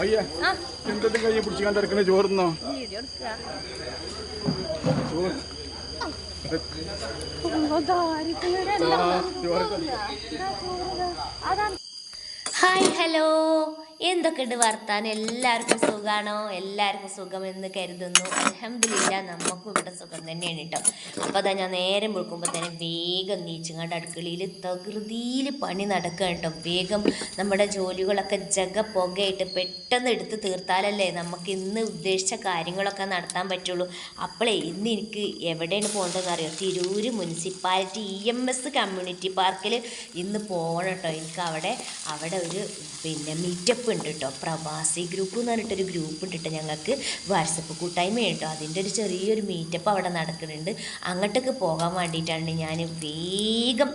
അയ്യ എന്തെങ്കിലും കയ്യെ പിടിച്ച് കണ്ടെടുക്കണേ ചോറുന്നോ? ചോറ്. Hi hello. എന്തൊക്കെയുണ്ട് വർത്താനം? എല്ലാവർക്കും സുഖമാണോ എല്ലാവർക്കും സുഖമെന്ന് കരുതുന്നു. അലഹമില്ല നമുക്കും ഇവിടെ സുഖം തന്നെയാണ് കേട്ടോ അപ്പോൾ അതാ ഞാൻ നേരം വിളിക്കുമ്പോൾ തന്നെ വേഗം നീച്ചുങ്ങാണ്ട് അടുക്കളയിൽ തകൃതിയിൽ പണി നടക്കുക കേട്ടോ വേഗം നമ്മുടെ ജോലികളൊക്കെ ജഗ പുകയായിട്ട് പെട്ടെന്ന് എടുത്ത് തീർത്താലല്ലേ നമുക്ക് ഇന്ന് ഉദ്ദേശിച്ച കാര്യങ്ങളൊക്കെ നടത്താൻ പറ്റുള്ളൂ. അപ്പോളേ ഇന്ന് എനിക്ക് എവിടെയാണ് പോകേണ്ടതെന്ന് അറിയോ? Tirur municipality E M S community പാർക്കിൽ ഇന്ന് പോകണം കേട്ടോ എനിക്ക് അവിടെ അവിടെ ഒരു പിന്നെ മീറ്റപ്പ് ഉണ്ട് കേട്ടോ പ്രവാസി ഗ്രൂപ്പ് എന്ന് പറഞ്ഞിട്ടൊരു ഗ്രൂപ്പ് ഉണ്ട് കേട്ടോ ഞങ്ങൾക്ക്. വാട്സപ്പ് കൂട്ടായ്മ കേട്ടോ അതിന്റെ ഒരു ചെറിയൊരു മീറ്റപ്പ് അവിടെ നടക്കുന്നുണ്ട്. അങ്ങോട്ടേക്ക് പോകാൻ വേണ്ടിയിട്ടാണ് ഞാൻ വേഗം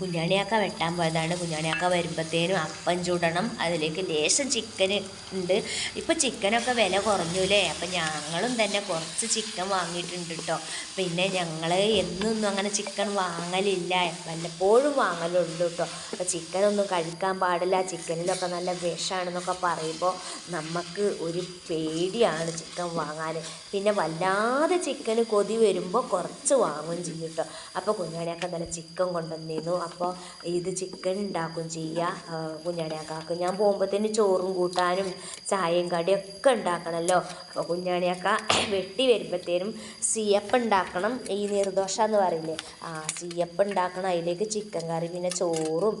കുഞ്ഞാണിയാക്ക വെട്ടാൻ പോയതാണ്. കുഞ്ഞാണിയാക്ക വരുമ്പോഴത്തേനും അപ്പം ചൂടണം. അതിലേക്ക് ലേശം ചിക്കൻ ഉണ്ട്. ഇപ്പോൾ ചിക്കനൊക്കെ വില കുറഞ്ഞൂലേ? അപ്പം ഞങ്ങളും തന്നെ കുറച്ച് ചിക്കൻ വാങ്ങിയിട്ടുണ്ട് കേട്ടോ പിന്നെ ഞങ്ങൾ എന്നൊന്നും അങ്ങനെ ചിക്കൻ വാങ്ങലില്ല. വല്ലപ്പോഴും വാങ്ങലുണ്ട് കേട്ടോ അപ്പോൾ ചിക്കനൊന്നും കഴിക്കാൻ പാടില്ല. ചിക്കനിലൊക്കെ നല്ല വിഷമാണെന്നൊക്കെ പറയുമ്പോൾ നമുക്ക് ഒരു പേടിയാണ് ചിക്കൻ വാങ്ങാൻ പിന്നെ വല്ലാതെ ചിക്കന് കൊതി വരുമ്പോൾ കുറച്ച് വാങ്ങും ചെയ്യും കേട്ടോ അപ്പോൾ കുഞ്ഞാണിയൊക്കെ നല്ല ചിക്കൻ കൊണ്ടുവന്നിരുന്നു. അപ്പോൾ ഇത് ചിക്കൻ ഉണ്ടാക്കും ചെയ്യുക കുഞ്ഞാടിയാക്കാക്ക് ഞാൻ പോകുമ്പോഴത്തേന് ചോറും കൂട്ടാനും ചായയും കടിയൊക്കെ ഉണ്ടാക്കണമല്ലോ അപ്പോൾ കുഞ്ഞാടിയാക്ക വെട്ടി വരുമ്പോഴത്തേനും സിയപ്പ് ഉണ്ടാക്കണം ഈ നിർദോഷ എന്ന് പറയില്ലേ? ആ സിയപ്പ് ഉണ്ടാക്കണം അതിലേക്ക് ചിക്കൻ കറി പിന്നെ ചോറും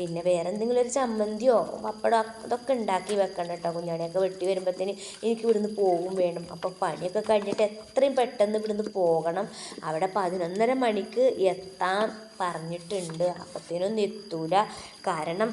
പിന്നെ വേറെ എന്തെങ്കിലും ഒരു ചമ്മന്തിയോ പപ്പടോ അതൊക്കെ ഉണ്ടാക്കി വെക്കണം കേട്ടോ. കുഞ്ഞാണിയൊക്കെ വെട്ടി വരുമ്പോഴത്തേന് എനിക്ക് ഇവിടുന്ന് പോകും വേണം. അപ്പോൾ പണിയൊക്കെ കഴിഞ്ഞിട്ട് എത്രയും പെട്ടെന്ന് ഇവിടുന്ന് പോകണം. അവിടെ പതിനൊന്നര മണിക്ക് എത്താൻ പറഞ്ഞിട്ടുണ്ട്. അപ്പത്തേനൊന്നും എത്തൂല. കാരണം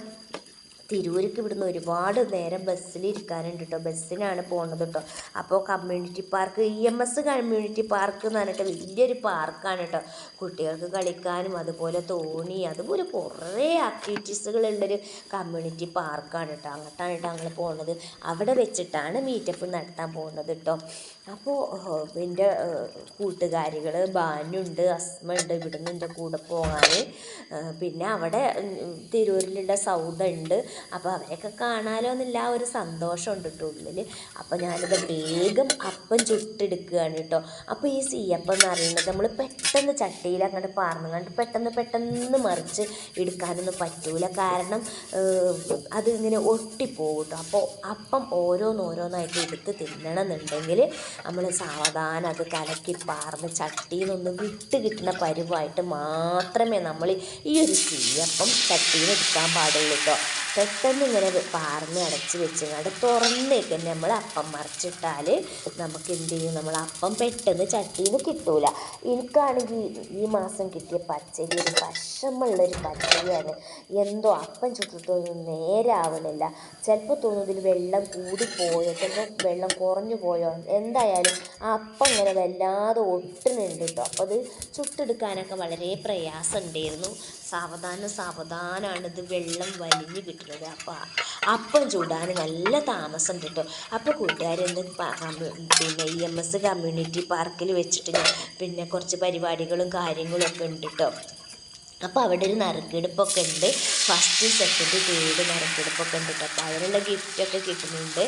തിരൂർക്ക് ഇവിടുന്ന് ഒരുപാട് നേരം ബസ്സിൽ ഇരിക്കാനുണ്ട് കേട്ടോ ബസ്സിനാണ് പോകുന്നത് കേട്ടോ അപ്പോൾ community park E M S community park എന്ന് പറഞ്ഞിട്ട് വലിയൊരു പാർക്കാണ് കേട്ടോ കുട്ടികൾക്ക് കളിക്കാനും അതുപോലെ തോണി അതുപോലെ കുറേ ആക്ടിവിറ്റീസുകളുള്ളൊരു കമ്മ്യൂണിറ്റി പാർക്കാണ് കേട്ടോ അങ്ങോട്ടാണ് കേട്ടോ ഞങ്ങൾ പോകുന്നത് അവിടെ വെച്ചിട്ടാണ് മീറ്റപ്പ് നടത്താൻ പോകുന്നത് കേട്ടോ അപ്പോൾ എന്റെ കൂട്ടുകാരികൾ ബാനുണ്ട് അസ്മ ഉണ്ട് ഇവിടുന്ന് എന്റെ കൂടെ പോകാൻ പിന്നെ അവിടെ തിരൂരിലുള്ള സൗദ ഉണ്ട്. അപ്പോൾ അവരെയൊക്കെ കാണാലോ എന്നുള്ള ആ ഒരു സന്തോഷമുണ്ട് കേട്ടോ ഉള്ളിൽ അപ്പോൾ ഞാനിത് വേഗം അപ്പം ചുട്ടെടുക്കുകയാണ് കേട്ടോ. അപ്പോൾ ഈ സീയപ്പം എന്ന് പറയുന്നത് നമ്മൾ പെട്ടെന്ന് ചട്ടിയിൽ അങ്ങോട്ട് പാർന്നു കണ്ട് പെട്ടെന്ന് പെട്ടെന്ന് മറിച്ച് എടുക്കാനൊന്നും പറ്റൂല. കാരണം അത് ഒട്ടിപ്പോകും കേട്ടോ. അപ്പോൾ അപ്പം ഓരോന്നോരോന്നായിട്ട് എടുത്ത് തിന്നണമെന്നുണ്ടെങ്കിൽ നമ്മൾ സാവധാനം അത് കലക്കി പാർന്ന് ചട്ടിയിൽ നിന്ന് വിട്ട് കിട്ടുന്ന പരുവായിട്ട് മാത്രമേ നമ്മൾ ഈ ഒരു സീയപ്പം ചട്ടിയിൽ നിന്ന് എടുക്കാൻ പാടുള്ളൂ കേട്ടോ. പെട്ടെന്ന് ഇങ്ങനെ പാർന്ന് അടച്ച് വെച്ചങ്ങാണ്ട് തുറന്നേക്ക് തന്നെ നമ്മൾ അപ്പം മറിച്ചിട്ടാൽ നമുക്ക് എന്ത് ചെയ്യും നമ്മൾ അപ്പം പെട്ടെന്ന് ചട്ടിയിൽ നിന്ന് കിട്ടൂല. എനിക്കാണെങ്കിൽ ഈ മാസം കിട്ടിയ പച്ചരി ഒരു വിഷമുള്ളൊരു പച്ചരിയാണ്. എന്തോ അപ്പം ചുട്ടിട്ടൊന്നും നേരെ ആവണില്ല ചിലപ്പോൾ തോന്നുന്നതിൽ വെള്ളം കൂടിപ്പോയോ ചിലപ്പോൾ വെള്ളം കുറഞ്ഞു പോയോ എന്തായാലും ആ അപ്പം ഇങ്ങനെ വല്ലാതെ ഒട്ടുന്നുണ്ട് കേട്ടോ അപ്പോൾ അത് ചുട്ടെടുക്കാനൊക്കെ വളരെ പ്രയാസം ഉണ്ടായിരുന്നു സാവധാനം സാവധാനമാണ് ഇത് വെള്ളം വലിഞ്ഞ് കിട്ടുന്നത്. അപ്പോൾ അപ്പം ചൂടാൻ നല്ല താമസം കിട്ടും. അപ്പോൾ കൂട്ടുകാരെന്ത് പിന്നെ ഇ എം എസ് കമ്മ്യൂണിറ്റി പാർക്കിൽ വെച്ചിട്ട് പിന്നെ കുറച്ച് പരിപാടികളും കാര്യങ്ങളും ഒക്കെ ഉണ്ട് കേട്ടോ അപ്പോൾ അവിടെ ഒരു നറുക്കെടുപ്പൊക്കെ ഉണ്ട്. ഫസ്റ്റ് സെക്കൻഡ് തേർഡ് നറുക്കെടുപ്പൊക്കെ ഉണ്ട് കേട്ടോ അപ്പോൾ അതിനുള്ള ഗിഫ്റ്റൊക്കെ കിട്ടുന്നുണ്ട്.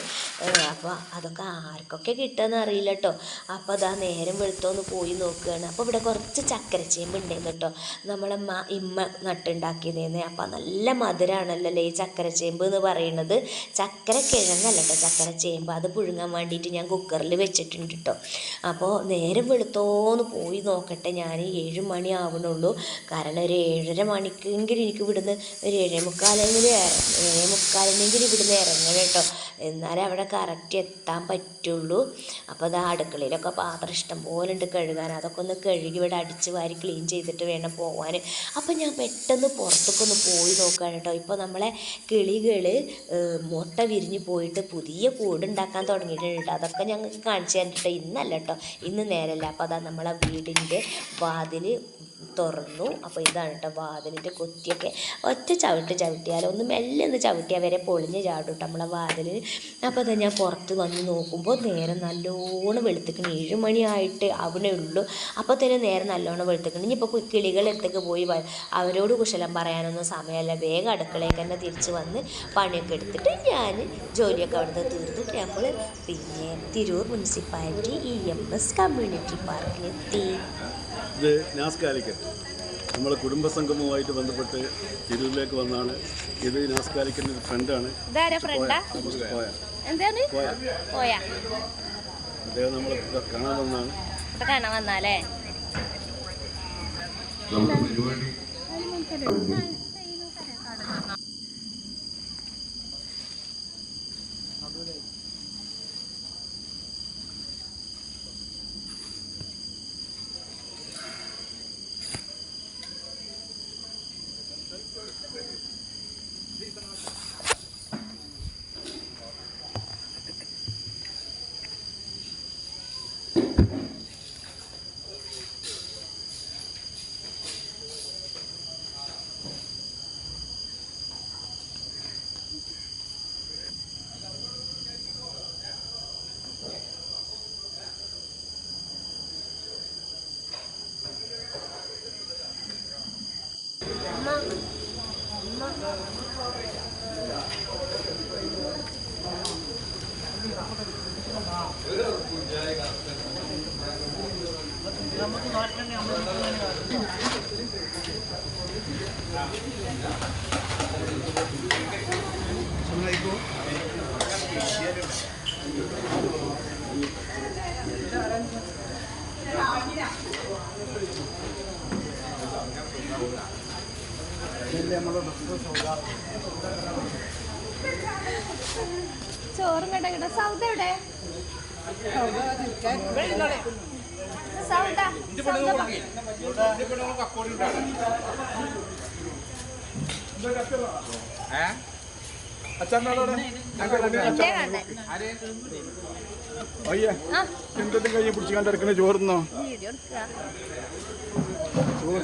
അപ്പോൾ അതൊക്കെ ആർക്കൊക്കെ കിട്ടുമെന്ന് അറിയില്ല കേട്ടോ അപ്പോൾ അതാ നേരം വെളുത്തോന്ന് പോയി നോക്കുകയാണ്. അപ്പോൾ ഇവിടെ കുറച്ച് ചക്കരച്ചേമ്പ് ഉണ്ടായിരുന്നു കേട്ടോ നമ്മളമ്മ ഇമ്മ നട്ടുണ്ടാക്കിയതേന്ന്. അപ്പോൾ നല്ല മധുരമാണല്ലോ ഈ ചക്കരച്ചേമ്പ് എന്ന് പറയുന്നത്. ചക്കര കിഴങ്ങല്ല കേട്ടോ ചക്കരച്ചേമ്പ് അത് പുഴുങ്ങാൻ വേണ്ടിയിട്ട് ഞാൻ കുക്കറിൽ വെച്ചിട്ടുണ്ട് കേട്ടോ അപ്പോൾ നേരം വെളുത്തോന്ന് പോയി നോക്കട്ടെ. ഞാൻ ഏഴ് മണി ആവണുള്ളൂ. കാരണം ഒരു ഏഴര മണിക്കെങ്കിലും എനിക്ക് ഇവിടുന്ന് ഒരു ഏഴേ മുക്കാലെങ്കിലും ഏഴേ മുക്കാലിനെങ്കിലും ഇവിടുന്ന് ഇറങ്ങണം കേട്ടോ. എന്നാലേ അവിടെ കറക്റ്റ് എത്താൻ പറ്റുള്ളൂ. അപ്പോൾ അത് അടുക്കളയിലൊക്കെ പാത്രം ഇഷ്ടം പോലെ ഉണ്ട് കഴുകാൻ. അതൊക്കെ ഒന്ന് കഴുകി ഇവിടെ അടിച്ച് വാരി ക്ലീൻ ചെയ്തിട്ട് വേണം പോകാൻ അപ്പോൾ ഞാൻ പെട്ടെന്ന് പുറത്തൊക്കെ ഒന്ന് പോയി നോക്കുകയാണ് കേട്ടോ. ഇപ്പോൾ നമ്മളെ കിളികൾ മുട്ട വിരിഞ്ഞ് പോയിട്ട് പുതിയ കൂടുണ്ടാക്കാൻ തുടങ്ങിയിട്ടുണ്ട്. അതൊക്കെ ഞങ്ങൾക്ക് കാണിച്ചു തന്നിട്ട് ഇന്നല്ല കേട്ടോ. ഇന്ന് നേരല്ല. അപ്പോൾ അതാ നമ്മളെ വീടിന്റെ വാതിൽ തുറന്നു. അപ്പോൾ ഇതാണ് കേട്ടോ വാതിലിന്റെ കൊത്തിയൊക്കെ ഒറ്റ ചവിട്ട് ചവിട്ടിയാൽ ഒന്ന് മെല്ലെ ഒന്ന് ചവിട്ടിയാൽ വരെ പൊളിഞ്ഞ് ചാടും നമ്മളെ വാതിലിന് അപ്പോൾ അത് ഞാൻ പുറത്ത് വന്ന് നോക്കുമ്പോൾ നേരം നല്ലോണം വെളുത്തിക്കണം ഏഴ് മണിയായിട്ട് അവിടെ ഉള്ളൂ. അപ്പോൾ തന്നെ നേരം നല്ലോണം വെളുത്തിക്കണ് ഇനിയിപ്പോൾ കിളികളെടുത്തേക്ക് പോയി അവരോട് കുശലം പറയാനൊന്നും സമയമല്ല വേഗം അടുക്കളയൊക്കെ തന്നെ തിരിച്ച് വന്ന് പണിയൊക്കെ എടുത്തിട്ട് ഞാൻ ജോലിയൊക്കെ അവിടുന്ന് തീർത്തിട്ട് നമ്മൾ പിന്നെ Tirur municipality E M S community പാർക്കിലെത്തി. ഇത് നാസ്കാലിക്കൽ നമ്മളെ കുടുംബസംഗമവുമായിട്ട് ബന്ധപ്പെട്ട് തിരൂരിലേക്ക് വന്നാണ്. ഇത് നാസ്കാലിക്കലിന് ഒരു ഫ്രണ്ടാണ്. ഇതാരാ ഫ്രണ്ടാ? എന്താണ്? പോയ. പോയാ. അദ്ദേഹം നമ്മൾ കാണാൻ വന്നാണ്. കാണാൻ വന്നാലേ നമുക്ക് Assalamualaikum. ചോറും കിട്ട സൗദ എവിടെ? സൗദ. അയ്യേ എന്തെങ്കിലും കയ്യെ പിടിച്ച് കണ്ടിറക്കണ ചോറുന്നോ? ചോറ്.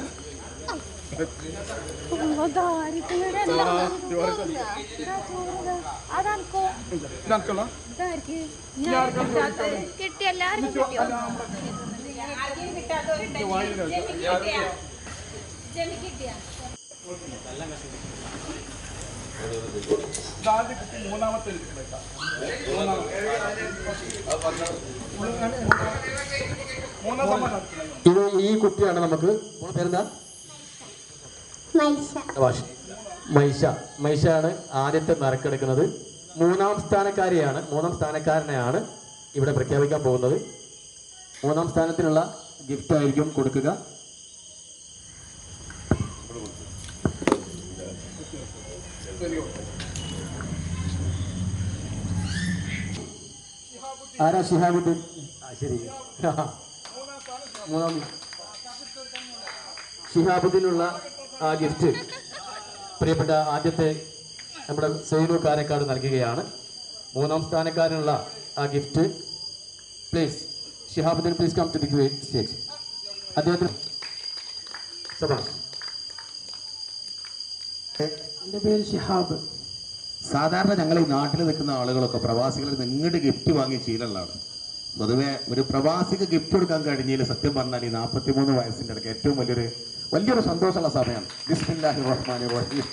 മൂന്നാമത്തെ ഈ കുട്ടിയാണ് നമുക്ക് പേരെന്താ. മൈഷ മൈഷയാണ് ആദ്യത്തെ നറുക്കെടുക്കുന്നത്. മൂന്നാം സ്ഥാനക്കാരിയാണ് മൂന്നാം സ്ഥാനക്കാരനെയാണ് ഇവിടെ പ്രഖ്യാപിക്കാൻ പോകുന്നത്. മൂന്നാം സ്ഥാനത്തിനുള്ള ഗിഫ്റ്റ് ആയിരിക്കും കൊടുക്കുക. ആരാ ഷിഹാബുദ്ദീൻ ശരി. മൂന്നാം ഷിഹാബുദ്ദീനുള്ള ആ ഗിഫ്റ്റ് പ്രിയപ്പെട്ട ആദ്യത്തെ നമ്മുടെ സൈനു കാരക്കാട് നൽകുകയാണ്. മൂന്നാം സ്ഥാനക്കാരനുള്ള ആ gift please Shihabuddin please come to the stage അദ്ദേഹത്തിന് സബാഷ് എന്റെ പേര് ഷിഹാബ്. സാധാരണ ഞങ്ങൾ ഈ നാട്ടിൽ നിൽക്കുന്ന ആളുകളൊക്കെ പ്രവാസികളിൽ നിന്ന് ഇങ്ങോട്ട് ഗിഫ്റ്റ് വാങ്ങിയ ശീലമുള്ളതാണ്. പൊതുവെ ഒരു പ്രവാസിക്ക് ഗിഫ്റ്റ് കൊടുക്കാൻ കഴിഞ്ഞതിൽ സത്യം പറഞ്ഞാൽ ഈ നാൽപ്പത്തി മൂന്ന് വയസ്സിന്റെ ഇടയ്ക്ക് ഏറ്റവും വലിയൊരു വലിയൊരു സന്തോഷമുള്ള സമയമാണ്. ബിസ്മില്ലാഹി റഹ്മാൻ റഹീം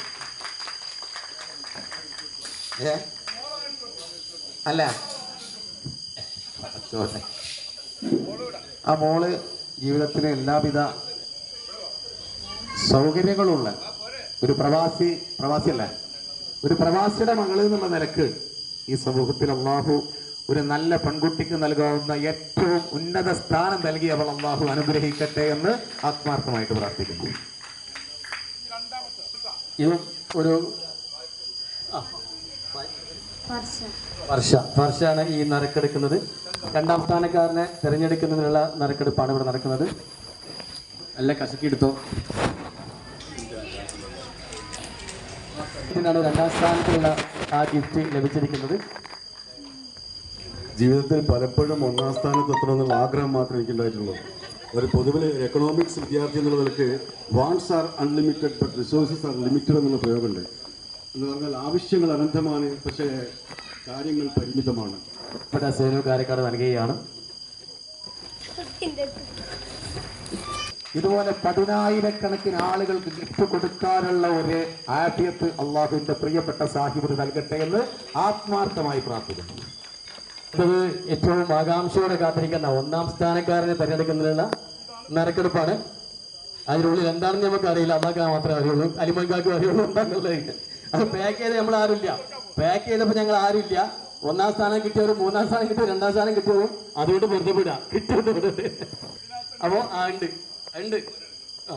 ഏ? അല്ല. ആ മോൾ ജീവിതത്തിലെ എല്ലാവിധ സൗകര്യങ്ങളുള്ള ഒരു പ്രവാസി പ്രവാസിയല്ല ഒരു പ്രവാസിയുടെ മകൾ എന്നുള്ള നിലയ്ക്ക് ഈ സമൂഹത്തിൽ അള്ളാഹു ഒരു നല്ല പെൺകുട്ടിക്ക് നൽകാവുന്ന ഏറ്റവും ഉന്നത സ്ഥാനം നൽകി അവൾ അള്ളാഹു അനുഗ്രഹിക്കട്ടെ എന്ന് ആത്മാർത്ഥമായിട്ട് പ്രാർത്ഥിക്കുന്നു. ഇതും ഒരു ആ, വർഷ. വർഷയാണ് ഈ നറുക്കെടുക്കുന്നത്. രണ്ടാം സ്ഥാനക്കാരനെ തിരഞ്ഞെടുക്കുന്നതിനുള്ള നറുക്കെടുപ്പാണ് ഇവിടെ നടക്കുന്നത്. നല്ല കശക്കിയെടുത്തോ ഇതിനാണ് രണ്ടാം സ്ഥാനത്തുള്ള ആ ഗിഫ്റ്റ് ലഭിച്ചിരിക്കുന്നത്. ജീവിതത്തിൽ പലപ്പോഴും ഒന്നാം സ്ഥാനത്ത് എത്തണമെന്നുള്ള ആഗ്രഹം മാത്രമേ എനിക്കുണ്ടായിട്ടുള്ളൂ. ഒരു പൊതുവിൽ എക്കണോമിക്സ് വിദ്യാർത്ഥി എന്നുള്ള നിലയ്ക്ക് wants are unlimited but resources are limited എന്നുള്ള പ്രയോഗമുണ്ട്. എന്ന് പറഞ്ഞാൽ ആവശ്യങ്ങൾ അനന്തമാണ് പക്ഷേ കാര്യങ്ങൾ പരിമിതമാണ്. ഇവിടെ സേനു നൽകുകയാണ് ഇതുപോലെ പതിനായിരക്കണക്കിന് ആളുകൾക്ക് ഗിഫ്റ്റ് കൊടുക്കാനുള്ള ഒരു ആഫിയത്ത് അള്ളാഹുവിന്റെ പ്രിയപ്പെട്ട സാഹിബിന് നൽകട്ടെ എന്ന് ആത്മാർത്ഥമായി പ്രാർത്ഥിക്കുന്നു. അടുത്തത് ഏറ്റവും ആകാംക്ഷയോടെ കാത്തിരിക്കുന്ന ഒന്നാം സ്ഥാനക്കാരനെ തെരഞ്ഞെടുക്കുന്നതിനുള്ള നരക്കെടുപ്പാണ് അതിനുള്ളിൽ എന്താണെന്ന് നമുക്ക് അറിയില്ല. അതാക്കാൻ മാത്രമേ അറിയുള്ളൂ. അലിമൻകാർക്ക് അറിയുള്ളൂ എന്താണെന്നുള്ളത് അത് പാക്ക് ചെയ്ത് നമ്മൾ ആരുമില്ല പാക്ക് ചെയ്തപ്പോൾ ഞങ്ങൾ ആരുമില്ല ഒന്നാം സ്ഥാനം കിട്ടിയവരും മൂന്നാം സ്ഥാനം കിട്ടിയവരും രണ്ടാം സ്ഥാനം കിട്ടിയവരും അതുകൊണ്ട് വെറുതെ വിടാ കിട്ടിയത് അപ്പോൾ ആ ഉണ്ട്. ഉണ്ട്. ആ.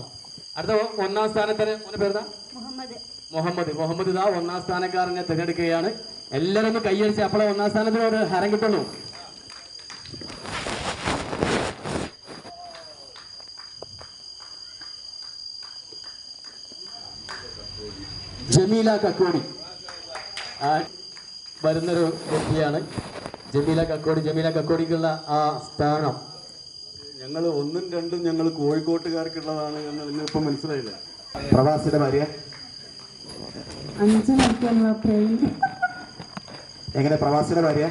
അടുത്ത ഒന്നാം സ്ഥാനത്തിന് ഒന്ന് പേരുതാ മുഹമ്മദ്. മുഹമ്മദ്. മുഹമ്മദ് ഇതാ ഒന്നാം സ്ഥാനക്കാരനെ തിരഞ്ഞെടുക്കുകയാണ്. എല്ലാവരും ഒന്ന് കൈയടിച്ച് അപ്പോഴേ ഒന്നാം സ്ഥാനത്തിന് ഒരു ഹരം കിട്ടുള്ളൂ. ജമീല കക്കോടി. വരുന്നൊരു വ്യക്തിയാണ്. ജമീല കക്കോടി ജമീല കക്കോടിക്കുള്ള ആ സ്ഥാനം. ഞങ്ങൾ ഒന്നും രണ്ടും ഞങ്ങൾ കോഴിക്കോട്ടുകാർക്കുള്ളതാണ് എന്ന് നിങ്ങളിപ്പോൾ മനസ്സിലായില്ല? പ്രവാസിയുടെ ഭാര്യ. അഞ്ച് മണിക്കുള്ള ട്രെയിൻ എങ്ങനെ പ്രവാസിയുടെ ഭാര്യ